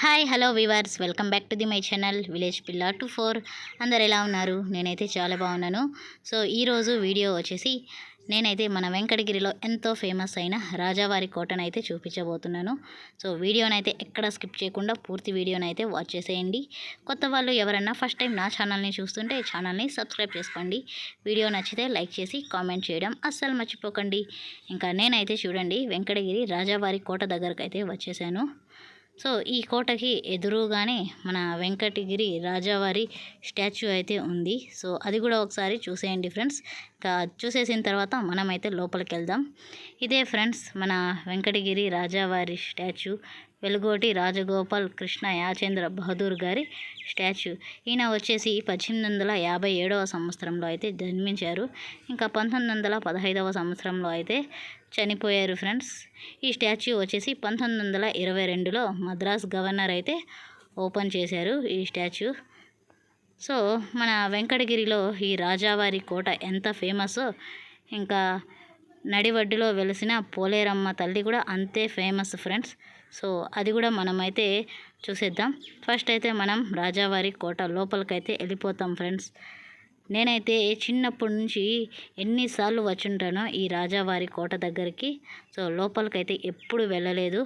Hi hello viewers welcome back to the my channel village పిల్ల two four. అందరు ఎలా ఉన్నారు? నేనైతే చాలా బాగున్నాను. సో ఈరోజు వీడియో వచ్చేసి నేనైతే మన వెంకటగిరిలో ఎంతో ఫేమస్ అయిన రాజావారి కోటను అయితే చూపించబోతున్నాను. సో వీడియోనైతే ఎక్కడ స్కిప్ చేయకుండా పూర్తి వీడియోనైతే వాచ్ చేసేయండి. కొత్త వాళ్ళు ఎవరన్నా ఫస్ట్ టైం నా ఛానల్ని చూస్తుంటే ఛానల్ని సబ్స్క్రైబ్ చేసుకోండి. వీడియో నచ్చితే లైక్ చేసి కామెంట్ చేయడం అస్సలు మర్చిపోకండి. ఇంకా నేనైతే చూడండి వెంకటగిరి రాజావారి కోట దగ్గరకు అయితే వచ్చేసాను. సో ఈ కోటకి ఎదురుగానే మన వెంకటగిరి రాజావారి స్టాచ్యూ అయితే ఉంది. సో అది కూడా ఒకసారి చూసేయండి ఫ్రెండ్స్. ఇంకా చూసేసిన తర్వాత మనమైతే లోపలికి వెళ్దాం ఇదే ఫ్రెండ్స్ మన వెంకటగిరి రాజావారి స్టాచ్యూ. వెలుగోటి రాజగోపాల్ కృష్ణ యాచేంద్ర బహదూర్ గారి స్టాచ్యూ. ఈయన వచ్చేసి పద్దెనిమిది వందల యాభై ఏడవ సంవత్సరంలో అయితే జన్మించారు. ఇంకా పంతొమ్మిది వందల పదహైదవ సంవత్సరంలో అయితే చనిపోయారు ఫ్రెండ్స్. ఈ స్టాచ్యూ వచ్చేసి పంతొమ్మిది వందల ఇరవై రెండులో మద్రాస్ గవర్నర్ అయితే ఓపెన్ చేశారు ఈ స్టాచ్యూ. సో మన వెంకటగిరిలో ఈ రాజావారి కోట ఎంత ఫేమసో ఇంకా నడివడ్డులో వెలిసిన పోలేరమ్మ తల్లి కూడా అంతే ఫేమస్ ఫ్రెండ్స్. సో అది కూడా మనమైతే చూసేద్దాం. ఫస్ట్ అయితే మనం రాజావారి కోట లోపలికైతే వెళ్ళిపోతాం ఫ్రెండ్స్. నేనైతే చిన్నప్పటి నుంచి ఎన్నిసార్లు వచ్చుంటానో ఈ రాజావారి కోట దగ్గరికి. సో లోపలికైతే ఎప్పుడు వెళ్ళలేదు.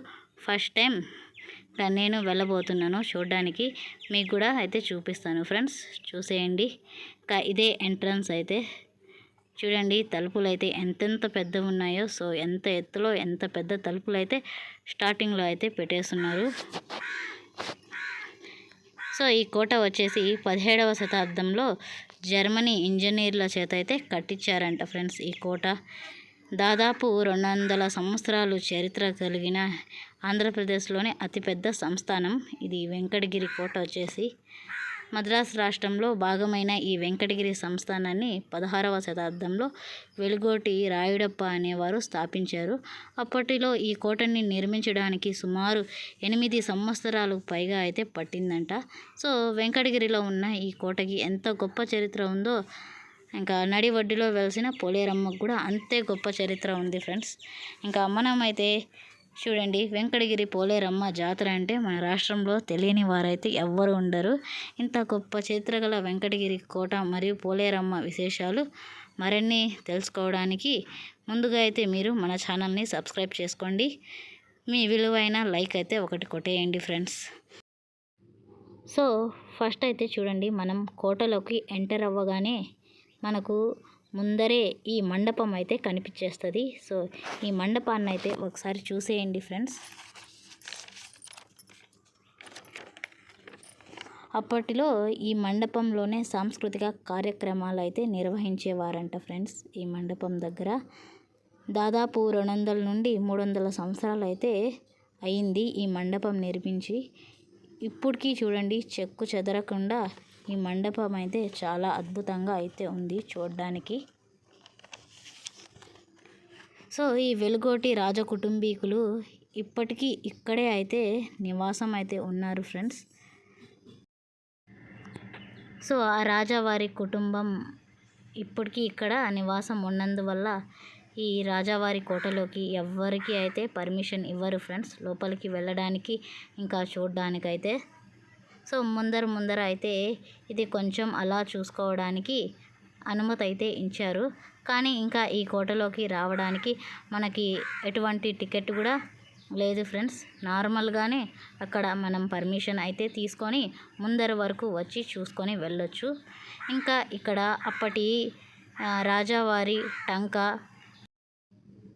ఫస్ట్ టైం నేను వెళ్ళబోతున్నాను చూడడానికి. మీకు కూడా అయితే చూపిస్తాను ఫ్రెండ్స్. చూసేయండి. ఇంకా ఇదే ఎంట్రన్స్ అయితే. చూడండి తలుపులు అయితే ఎంతెంత పెద్ద ఉన్నాయో. సో ఎంత ఎత్తులో ఎంత పెద్ద తలుపులు అయితే స్టార్టింగ్లో అయితే పెట్టేస్తున్నారు. సో ఈ కోట వచ్చేసి పదిహేడవ శతాబ్దంలో జర్మనీ ఇంజనీర్ల చేత అయితే కట్టించారంట ఫ్రెండ్స్ ఈ కోట. దాదాపు రెండు వందల సంవత్సరాలు చరిత్ర కలిగిన ఆంధ్రప్రదేశ్లోనే అతిపెద్ద సంస్థానం. ఇది వెంకటగిరి కోట వచ్చేసి. మద్రాసు రాష్ట్రంలో భాగమైన ఈ వెంకటగిరి సంస్థానాన్ని పదహారవ శతాబ్దంలో వెలుగోటి రాయుడప్ప అనేవారు స్థాపించారు. అప్పటిలో ఈ కోటని నిర్మించడానికి సుమారు ఎనిమిది సంవత్సరాలు పైగా అయితే పట్టిందంట. సో వెంకటగిరిలో ఉన్న ఈ కోటకి ఎంత గొప్ప చరిత్ర ఉందో ఇంకా నడి వడ్డీలో వెలిసిన పోలేరమ్మకు కూడా అంతే గొప్ప చరిత్ర ఉంది ఫ్రెండ్స్. ఇంకా మనమైతే చూడండి వెంకటగిరి పోలేరమ్మ జాతర అంటే మన రాష్ట్రంలో తెలియని వారైతే ఎవ్వరు ఉండరు. ఇంత గొప్ప చరిత్ర గల వెంకటగిరి కోట మరియు పోలేరమ్మ విశేషాలు మరిన్ని తెలుసుకోవడానికి ముందుగా అయితే మీరు మన ఛానల్ని సబ్స్క్రైబ్ చేసుకోండి. మీ విలువైన లైక్ అయితే ఒకటి కొట్టేయండి ఫ్రెండ్స్. సో ఫస్ట్ అయితే చూడండి మనం కోటలోకి ఎంటర్ అవ్వగానే మనకు ముందరే ఈ మండపం అయితే కనిపించేస్తుంది. సో ఈ మండపాన్ని అయితే ఒకసారి చూసేయండి ఫ్రెండ్స్. అప్పటిలో ఈ మండపంలోనే సాంస్కృతిక కార్యక్రమాలు అయితే నిర్వహించేవారంట ఫ్రెండ్స్ ఈ మండపం దగ్గర. దాదాపు రెండు వందల నుండి మూడు వందల సంవత్సరాలు అయితే అయింది ఈ మండపం నిర్మించి. ఇప్పటికీ చూడండి చెక్కు చెదరకుండా ఈ మండపం అయితే చాలా అద్భుతంగా అయితే ఉంది చూడడానికి. సో ఈ వెలుగోటి రాజ కుటుంబీకులు ఇప్పటికీ ఇక్కడే అయితే నివాసం అయితే ఉన్నారు ఫ్రెండ్స్. సో ఆ రాజావారి కుటుంబం ఇప్పటికీ ఇక్కడ నివాసం ఉన్నందువల్ల ఈ రాజావారి కోటలోకి ఎవ్వరికీ అయితే పర్మిషన్ ఇవ్వరు ఫ్రెండ్స్. లోపలికి వెళ్ళడానికి ఇంకా చూడడానికైతే సో ముందర ముందర అయితే ఇది కొంచెం అలా చూసుకోవడానికి అనుమతి అయితే ఇచ్చారు. కానీ ఇంకా ఈ కోటలోకి రావడానికి మనకి ఎటువంటి టికెట్ కూడా లేదు ఫ్రెండ్స్. నార్మల్గానే అక్కడ మనం పర్మిషన్ అయితే తీసుకొని ముందర వరకు వచ్చి చూసుకొని వెళ్ళొచ్చు. ఇంకా ఇక్కడ అప్పటి రాజావారి టంక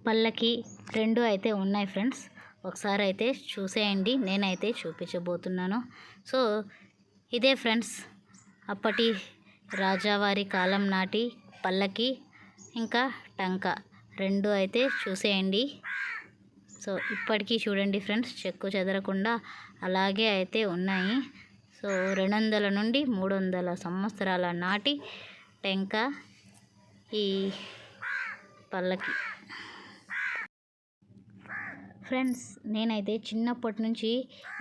పల్లకి రెండు అయితే ఉన్నాయి ఫ్రెండ్స్. ఒకసారి అయితే చూసేయండి. నేనైతే చూపించబోతున్నాను. సో ఇదే ఫ్రెండ్స్. అప్పటి రాజావారి కాలం నాటి పల్లకి ఇంకా టంక. రెండు అయితే చూసేయండి. సో ఇప్పటికీ చూడండి ఫ్రెండ్స్ చెక్కు చెదరకుండా అలాగే అయితే ఉన్నాయి. సో రెండు వందల నుండి మూడు వందల సంవత్సరాల నాటి టెంక ఈ పల్లకి. ఫ్రెండ్స్ నేనైతే చిన్నప్పటి నుంచి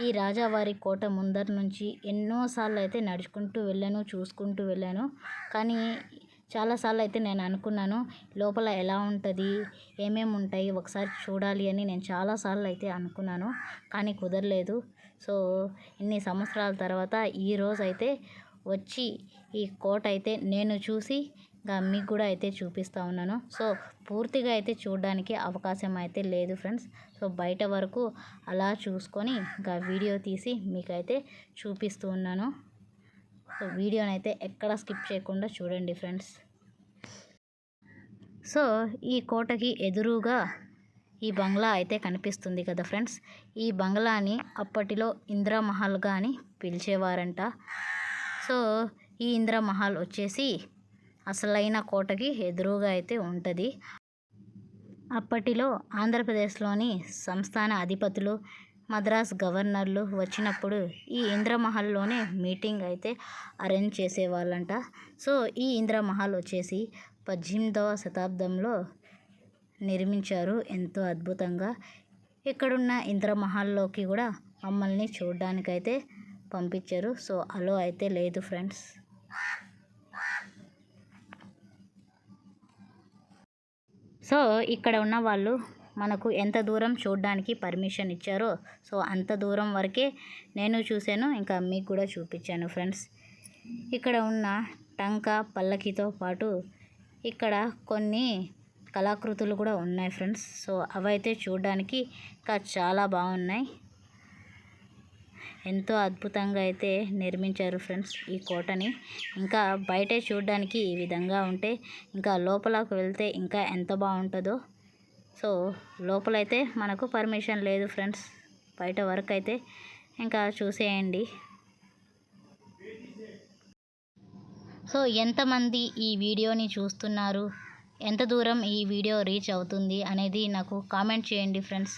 ఈ రాజావారి కోట ముందర నుంచి ఎన్నోసార్లు అయితే నడుచుకుంటూ వెళ్ళాను చూసుకుంటూ వెళ్ళాను. కానీ చాలాసార్లు అయితే నేను అనుకున్నాను లోపల ఎలా ఉంటుంది ఏమేమి ఉంటాయి ఒకసారి చూడాలి అని నేను చాలాసార్లు అయితే అనుకున్నాను. కానీ కుదరలేదు. సో ఇన్ని సంవత్సరాల తర్వాత ఈరోజు అయితే వచ్చి ఈ కోట అయితే నేను చూసి ఇంకా మీకు కూడా అయితే చూపిస్తూ ఉన్నాను. సో పూర్తిగా అయితే చూడడానికి అవకాశం అయితే లేదు ఫ్రెండ్స్. సో బయట వరకు అలా చూసుకొని ఇంకా వీడియో తీసి మీకైతే చూపిస్తూ ఉన్నాను. సో వీడియోని అయితే ఎక్కడ స్కిప్ చేయకుండా చూడండి ఫ్రెండ్స్. సో ఈ కోటకి ఎదురుగా ఈ బంగ్లా అయితే కనిపిస్తుంది కదా ఫ్రెండ్స్. ఈ బంగ్లాని అప్పటిలో ఇంద్రమహల్గా అని పిలిచేవారంట. సో ఈ ఇంద్రమహల్ వచ్చేసి అసలైన కోటకి ఎదురుగా అయితే ఉంటుంది. అప్పటిలో ఆంధ్రప్రదేశ్లోని సంస్థాన అధిపతులు మద్రాస్ గవర్నర్లు వచ్చినప్పుడు ఈ ఇంద్రమహల్లోనే మీటింగ్ అయితే అరేంజ్ చేసేవాళ్ళంట. సో ఈ ఇంద్రమహల్ వచ్చేసి పద్దెనిమిదవ శతాబ్దంలో నిర్మించారు ఎంతో అద్భుతంగా. ఇక్కడున్న ఇంద్రమహల్లోకి కూడా మమ్మల్ని చూడడానికైతే పంపించారు. సో అలో అయితే లేదు ఫ్రెండ్స్. సో ఇక్కడ ఉన్న వాళ్ళు మనకు ఎంత దూరం చూడడానికి పర్మిషన్ ఇచ్చారో సో అంత దూరం వరకే నేను చూశాను ఇంకా మీకు కూడా చూపించాను ఫ్రెండ్స్ ఇక్కడ ఉన్న టంక పల్లకితో పాటు ఇక్కడ కొన్ని కళాకృతులు కూడా ఉన్నాయి ఫ్రెండ్స్ సో అవైతే చూడడానికి ఇంకా చాలా బాగున్నాయి. ఎంతో అద్భుతంగా అయితే నిర్మించారు ఫ్రెండ్స్ ఈ కోటని. ఇంకా బయటే చూడడానికి ఈ విధంగా ఉంటే ఇంకా లోపలకు వెళ్తే ఇంకా ఎంత బాగుంటుందో. సో లోపలైతే మనకు పర్మిషన్ లేదు ఫ్రెండ్స్. బయట వరకు అయితే ఇంకా చూసేయండి. సో ఎంతమంది ఈ వీడియోని చూస్తున్నారు? ఎంత దూరం ఈ వీడియో రీచ్ అవుతుంది అనేది నాకు కామెంట్ చేయండి ఫ్రెండ్స్.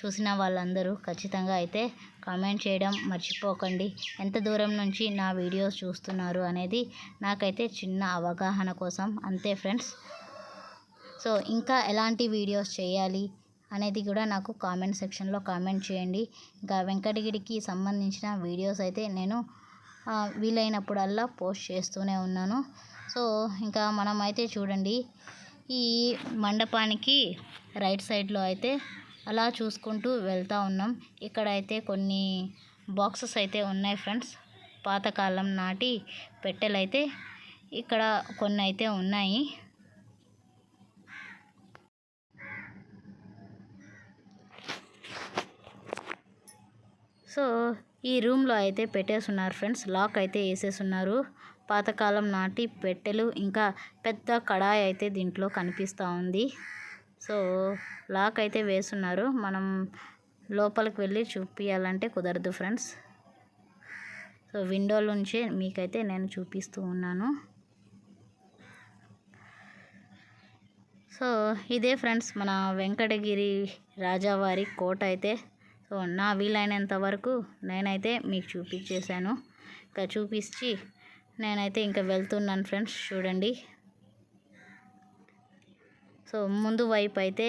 చూసిన వాళ్ళందరూ ఖచ్చితంగా అయితే కామెంట్ చేయడం మర్చిపోకండి. ఎంత దూరం నుంచి నా వీడియోస్ చూస్తున్నారు అనేది నాకైతే చిన్న అవగాహన కోసం. అంతే ఫ్రెండ్స్. సో ఇంకా ఎలాంటి వీడియోస్ చేయాలి అనేది కూడా నాకు కామెంట్ సెక్షన్లో కామెంట్ చేయండి. ఇంకా వెంకటగిరికి సంబంధించిన వీడియోస్ అయితే నేను వీలైనప్పుడల్లా పోస్ట్ చేస్తూనే ఉన్నాను. సో ఇంకా మనం అయితే చూడండి. ఈ మండపానికి రైట్ సైడ్లో అయితే అలా చూసుకుంటూ వెళ్తూ ఉన్నాం. ఇక్కడ అయితే కొన్ని బాక్సెస్ అయితే ఉన్నాయి ఫ్రెండ్స్. పాతకాలం నాటి పెట్టెలైతే ఇక్కడ కొన్ని అయితే ఉన్నాయి. సో ఈ రూమ్లో అయితే పెట్టేస్తున్నారు ఫ్రెండ్స్. లాక్ అయితే వేసేసున్నారు. పాతకాలం నాటి పెట్టెలు ఇంకా పెద్ద కడాయి అయితే దీంట్లో కనిపిస్తూ ఉంది. సో లాక్ అయితే వేస్తున్నారు. మనం లోపలికి వెళ్ళి చూపించాలంటే కుదరదు ఫ్రెండ్స్. సో విండో నుంచే మీకైతే నేను చూపిస్తూ ఉన్నాను. సో ఇదే ఫ్రెండ్స్ మన వెంకటగిరి రాజావారి కోట అయితే. సో నా వీలైనంత వరకు నేనైతే మీకు చూపించేశాను. ఇంకా చూపించి నేనైతే ఇంకా వెళ్తున్నాను ఫ్రెండ్స్. చూడండి. సో ముందు వైపు అయితే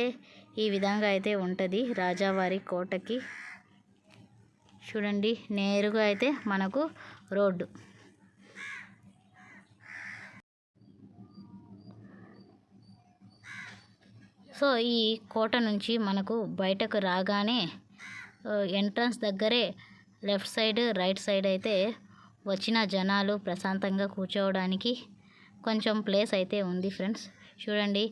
ఈ విధంగా అయితే ఉంటుంది రాజావారి కోటకి. చూడండి నేరుగా అయితే మనకు రోడ్డు. సో ఈ కోట నుంచి మనకు బయటకు రాగానే ఎంట్రన్స్ దగ్గరే లెఫ్ట్ సైడ్ రైట్ సైడ్ అయితే వచ్చిన జనాలు ప్రశాంతంగా కూర్చోవడానికి కొంచెం ప్లేస్ అయితే ఉంది ఫ్రెండ్స్. చూడండి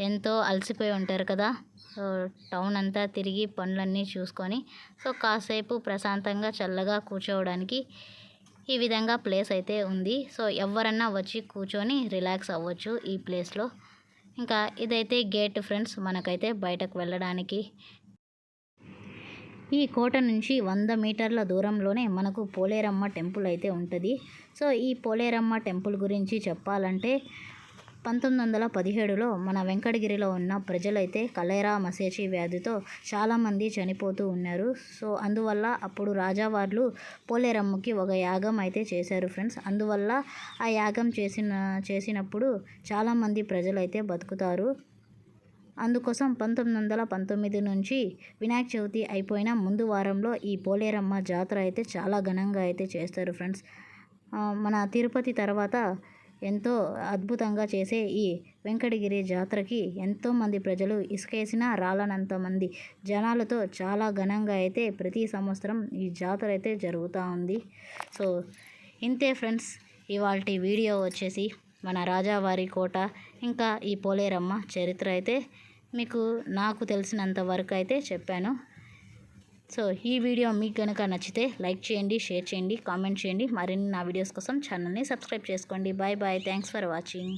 ఎంతో అలసిపోయి ఉంటారు కదా. సో టౌన్ అంతా తిరిగి పనులన్నీ చూసుకొని సో కాసేపు ప్రశాంతంగా చల్లగా కూర్చోవడానికి ఈ విధంగా ప్లేస్ అయితే ఉంది. సో ఎవరన్నా వచ్చి కూర్చొని రిలాక్స్ అవ్వచ్చు ఈ ప్లేస్లో. ఇంకా ఇదైతే గేట్ ఫ్రెండ్స్ మనకైతే బయటకు వెళ్ళడానికి. ఈ కోట నుంచి వంద మీటర్ల దూరంలోనే మనకు పోలేరమ్మ టెంపుల్ అయితే ఉంటుంది. సో ఈ పోలేరమ్మ టెంపుల్ గురించి చెప్పాలంటే పంతొమ్మిది వందల పదిహేడులో మన వెంకటగిరిలో ఉన్న ప్రజలైతే కలేరా మసేచి వ్యాధితో చాలామంది చనిపోతూ ఉన్నారు. సో అందువల్ల అప్పుడు రాజావార్లు పోలేరమ్మకి ఒక యాగం అయితే చేశారు ఫ్రెండ్స్. అందువల్ల ఆ యాగం చేసిన చేసినప్పుడు చాలామంది ప్రజలైతే బతుకుతారు. అందుకోసం పంతొమ్మిది వందల పంతొమ్మిది నుంచి వినాయక చవితి అయిపోయిన ముందు వారంలో ఈ పోలేరమ్మ జాతర అయితే చాలా ఘనంగా అయితే చేస్తారు ఫ్రెండ్స్. మన తిరుపతి తర్వాత ఎంతో అద్భుతంగా చేసే ఈ వెంకటగిరి జాతరకి ఎంతోమంది ప్రజలు ఇసుకేసిన రాలనంత మంది. జనాలతో చాలా ఘనంగా అయితే ప్రతి సంవత్సరం ఈ జాతర అయితే జరుగుతూ ఉంది. సో ఇంతే ఫ్రెండ్స్. ఇవాళ వీడియో వచ్చేసి మన రాజావారి కోట ఇంకా ఈ పోలేరమ్మ చరిత్ర అయితే మీకు నాకు తెలిసినంత వరకు అయితే చెప్పాను. సో ఈ వీడియో మీకు కనుక నచ్చితే లైక్ చేయండి షేర్ చేయండి కామెంట్ చేయండి. మరిన్ని నా వీడియోస్ కోసం ఛానల్ని సబ్స్క్రైబ్ చేసుకోండి. Bye bye. Thanks for watching.